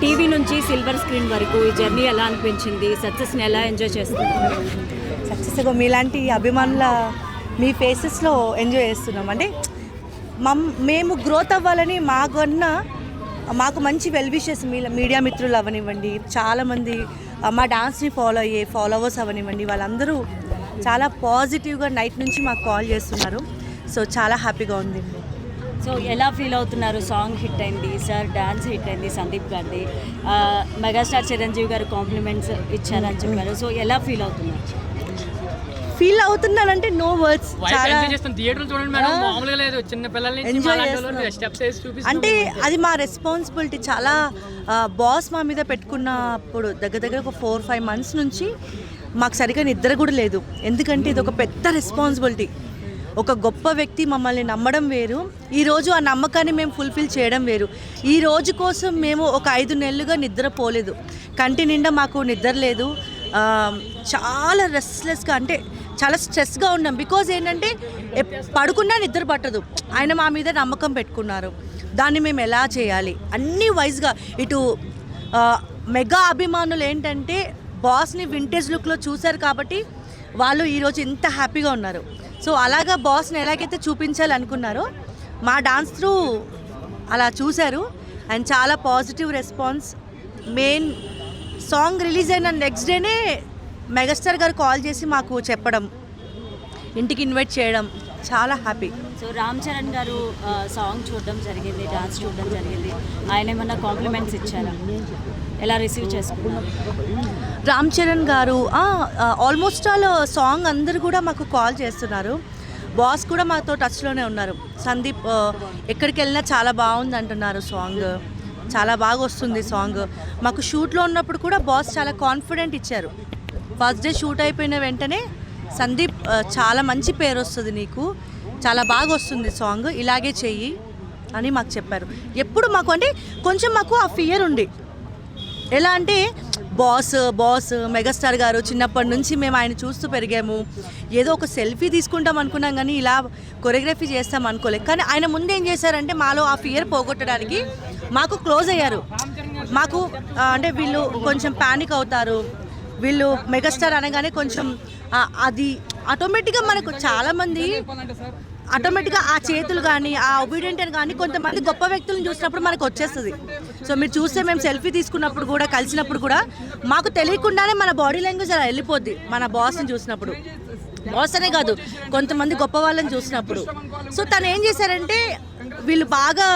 TV నుంచి silver screen వరకు ఈ జర్నీ ఎలా అనిపించింది? సక్సెస్ని ఎలా ఎంజాయ్ చేస్తున్నారు? సక్సెస్గా మీలాంటి అభిమానుల మీ ఫేసెస్లో ఎంజాయ్ చేస్తున్నాం. అంటే మమ్ మేము గ్రోత్ అవ్వాలని మాకన్నా మాకు మంచి వెల్ విషెస్ మీ మీడియా మిత్రులు అవనివ్వండి. చాలామంది మా డాన్స్ని ఫాలో అయ్యే ఫాలోవర్స్ అవనివ్వండి. వాళ్ళందరూ చాలా పాజిటివ్గా నైట్ నుంచి మాకు కాల్ చేస్తున్నారు. సో చాలా హ్యాపీగా ఉంది. సో ఎలా ఫీల్ అవుతున్నారు? సాంగ్ హిట్ అయింది సార్ డాన్స్ హిట్ అయింది సందీప్ గారిది. ఆ, మెగాస్టార్ చిరంజీవి గారు కాంప్లిమెంట్స్ ఇచ్చారని చెప్పారు. సో ఎలా ఫీల్ అవుతున్నారు? ఫీల్ అవుతున్నానంటే నో వర్డ్స్. వైఫ్ చాలా ఎంజాయ్ చేస్తాం. థియేటర్ చూడండి మేడం మామూలుగా లేదు. చిన్న పిల్లల నుంచి Enjoy మాలాంటి చేస్తున్నాం. వాళ్ళు స్టెప్స్ వేసి చూపిస్తాం అంటే అది మా రెస్పాన్సిబిలిటీ చాలా బాస్ మా మీద పెట్టుకున్నప్పుడు దగ్గర దగ్గర ఒక ఫోర్ ఫైవ్ మంత్స్ నుంచి మాకు సరిగా నిద్ర కూడా లేదు. ఎందుకంటే ఇది ఒక పెద్ద రెస్పాన్సిబిలిటీ ఒక గొప్ప వ్యక్తి మమ్మల్ని నమ్మడం వేరు. ఈరోజు ఆ నమ్మకాన్ని మేము ఫుల్ఫిల్ చేయడం వేరు. ఈ రోజు కోసం మేము ఒక ఐదు నెలలుగా నిద్రపోలేదు కంటి నిండా మాకు నిద్ర లేదు. చాలా రెస్ట్లెస్గా అంటే చాలా స్ట్రెస్గా ఉన్నాం. బికాజ్ ఏంటంటే ఎప్- పడుకున్నా నిద్ర పట్టదు. ఆయన మా మీద నమ్మకం పెట్టుకున్నారు. దాన్ని మేము ఎలా చేయాలి? అన్ని వైజ్గా ఇటు మెగా అభిమానులు ఏంటంటే బాస్ని వింటేజ్ లుక్లో చూశారు కాబట్టి వాళ్ళు ఈరోజు ఇంత హ్యాపీగా ఉన్నారు. సో అలాగా బాస్ని ఎలాగైతే చూపించాలనుకున్నారో మా డాన్స్ త్రూ అలా చూశారు. అండ్ చాలా positive response main song release అయిన నెక్స్ట్ డేనే మెగాస్టార్ గారు కాల్ చేసి మాకు చెప్పడం. ఇంటికి ఇన్వైట్ చేయడం. చాలా హ్యాపీ సో రామ్ చరణ్ గారు సాంగ్ చూడడం జరిగింది డాన్స్ చూడడం జరిగింది. ఆయన ఏమన్నా కాంప్లిమెంట్స్ ఇచ్చారా? ఎలా రిసీవ్ చేసుకున్నారు? రామ్ చరణ్ గారు ఆల్మోస్ట్ ఆల్ సాంగ్ అందరు కూడా మాకు కాల్ చేస్తున్నారు. బాస్ కూడా మాతో టచ్లోనే ఉన్నారు. సందీప్ ఎక్కడికి వెళ్ళినా చాలా బాగుంది అంటున్నారు సాంగ్ చాలా బాగా వస్తుంది సాంగ్ మాకు షూట్లో ఉన్నప్పుడు కూడా బాస్ చాలా కాన్ఫిడెంట్ ఇచ్చారు. ఫస్ట్ డే షూట్ అయిపోయిన వెంటనే సందీప్ చాలా మంచి పేరు వస్తుంది నీకు. చాలా బాగా వస్తుంది సాంగ్. ఇలాగే చెయ్యి అని మాకు చెప్పారు. ఎప్పుడు మాకు అంటే కొంచెం మాకు ఆ ఫియర్ ఉంది ఎలా అంటే బాస్ బాస్ మెగాస్టార్ గారు చిన్నప్పటి నుంచి మేము ఆయన చూస్తూ పెరిగాము. ఏదో ఒక సెల్ఫీ తీసుకుంటాం అనుకున్నాం కానీ ఇలా కొరియోగ్రఫీ చేస్తాం అనుకోలేదు. కానీ ఆయన ముందు ఏం చేశారంటే మాలో ఆ ఫియర్ పోగొట్టడానికి మాకు క్లోజ్ అయ్యారు. మాకు అంటే వీళ్ళు కొంచెం ప్యానిక్ అవుతారు. వీళ్ళు మెగాస్టార్ అనగానే కొంచెం అది ఆటోమేటిక్గా మనకు చాలామంది ఆటోమేటిక్గా ఆ చేతులు కానీ ఆ ఒబీడియంట్ అని కానీ కొంతమంది గొప్ప వ్యక్తులను చూసినప్పుడు మనకు వచ్చేస్తుంది. సో మీరు చూస్తే మేము సెల్ఫీ తీసుకున్నప్పుడు కూడా కలిసినప్పుడు కూడా మాకు తెలియకుండానే మన బాడీ లాంగ్వేజ్ అలా వెళ్ళిపోద్ది మన బాస్ని చూసినప్పుడు. బాస్ అనే కాదు కొంతమంది గొప్ప వాళ్ళని చూసినప్పుడు. సో తను ఏం చేశారంటే వీళ్ళు బాగా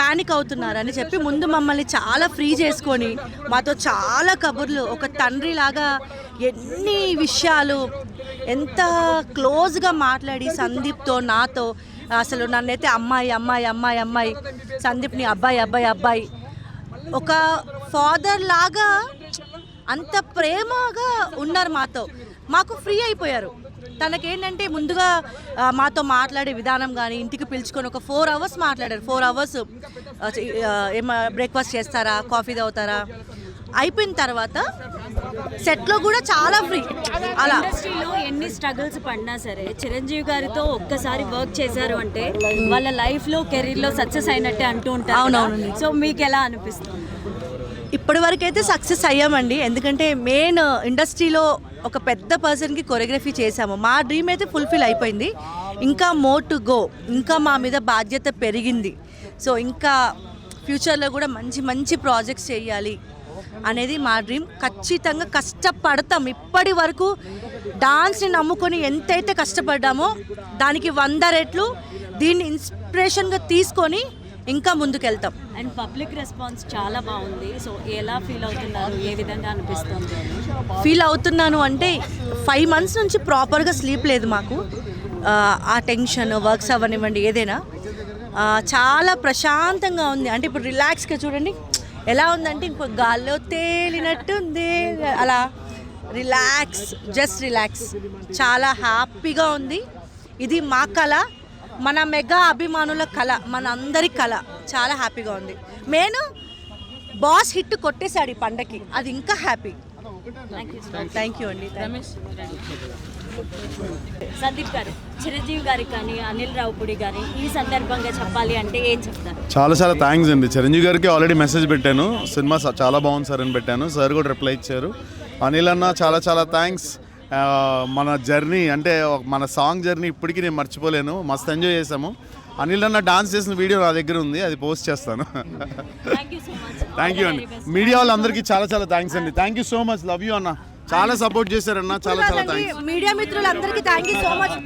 పానిక్ అవుతున్నారు అని చెప్పి ముందు మమ్మల్ని చాలా ఫ్రీ చేసుకొని మాతో చాలా కబుర్లు. ఒక తండ్రి లాగా ఎన్ని విషయాలు ఎంత క్లోజ్గా మాట్లాడి సందీప్తో నాతో అసలు నన్నైతే అమ్మాయి అమ్మాయి అమ్మాయి అమ్మాయి సందీప్ని అబ్బాయి అబ్బాయి అబ్బాయి ఒక ఫాదర్ లాగా అంత ప్రేమగా ఉన్నారు మాతో. మాకు ఫ్రీ అయిపోయారు. తనకేంటంటే ముందుగా మాతో మాట్లాడే విధానం కానీ ఇంటికి పిలుచుకొని ఒక ఫోర్ అవర్స్ మాట్లాడారు. ఫోర్ అవర్స్ ఏమ బ్రేక్ఫాస్ట్ చేస్తారా కాఫీ తాగుతారా? అయిపోయిన తర్వాత సెట్లో కూడా చాలా ఫ్రీ. అలా. ఇండస్ట్రీలో ఎన్ని స్ట్రగుల్స్ పడినా సరే చిరంజీవి గారితో ఒక్కసారి వర్క్ చేశారు అంటే వాళ్ళ లైఫ్లో కెరీర్లో సక్సెస్ అయినట్టే అంటూ ఉంటారు అవునవును. సో మీకు ఎలా అనిపిస్తుంది? ఇప్పటి వరకు అయితే సక్సెస్ అయ్యామండి. ఎందుకంటే మెయిన్ ఇండస్ట్రీలో ఒక పెద్ద పర్సన్కి కొరియోగ్రఫీ చేశాము. మా డ్రీమ్ అయితే ఫుల్ఫిల్ అయిపోయింది. ఇంకా మోర్ టు గో. ఇంకా మా మీద బాధ్యత పెరిగింది. సో ఇంకా ఫ్యూచర్లో కూడా మంచి మంచి ప్రాజెక్ట్స్ చేయాలి అనేది మా డ్రీమ్. ఖచ్చితంగా కష్టపడతాం. ఇప్పటి వరకు డాన్స్ని నమ్ముకొని ఎంతైతే కష్టపడ్డామో దానికి వంద రెట్లు దీన్ని ఇన్స్పిరేషన్గా తీసుకొని ఇంకా ముందుకెళ్తాం. అండ్ పబ్లిక్ రెస్పాన్స్ చాలా బాగుంది. సో ఎలా ఫీల్ అవుతున్నారు? ఏ విధంగా అనిపిస్తుంది? అని ఫీల్ అవుతున్నాను అంటే ఫైవ్ మంత్స్ నుంచి ప్రాపర్గా స్లీప్ లేదు మాకు. ఆ, టెన్షన్ వర్క్స్ అవ్వనివ్వండి ఏదైనా. చాలా ప్రశాంతంగా ఉంది. అంటే ఇప్పుడు రిలాక్స్గా చూడండి. ఎలా ఉందంటే ఇంకో గాల్లో తేలినట్టుంది. అలా రిలాక్స్ జస్ట్ రిలాక్స్ చాలా హ్యాపీగా ఉంది. ఇది మా కళ. మన మెగా అభిమానుల కళ మన అందరి కళ చాలా హ్యాపీగా ఉంది. మెయిన్ బాస్ హిట్ కొట్టేశాడు ఈ పండకి అది ఇంకా happy. Thank you thank you అండి సందీప్ గారు చిరంజీవి గారికి కానీ అనిల్ రావుపూడి గారి ఈ సందర్భంగా చెప్పాలి అంటే ఏం చెప్తారు? చాలా చాలా థ్యాంక్స్ అండి. చిరంజీవి గారికి ఆల్రెడీ మెసేజ్ పెట్టాను. సినిమా చాలా బాగుంది సార్ అని పెట్టాను. సార్ కూడా రిప్లై ఇచ్చారు. అనిల్ అన్న చాలా చాలా థ్యాంక్స్. మన జర్నీ అంటే మన సాంగ్ జర్నీ ఇప్పటికీ నేను మర్చిపోలేను. మస్తు ఎంజాయ్ చేసాము అనిల్ అన్న డాన్స్ చేసిన వీడియో నా దగ్గర ఉంది అది పోస్ట్ చేస్తాను. థ్యాంక్ యూ అండి మీడియా వాళ్ళందరికీ చాలా చాలా థ్యాంక్స్ అండి. Thank you so much love you అన్న. చాలా సపోర్ట్ చేశారన్న. చాలా చాలా థ్యాంక్స్ మీడియా మిత్రులందరికీ థ్యాంక్ యూ సో మచ్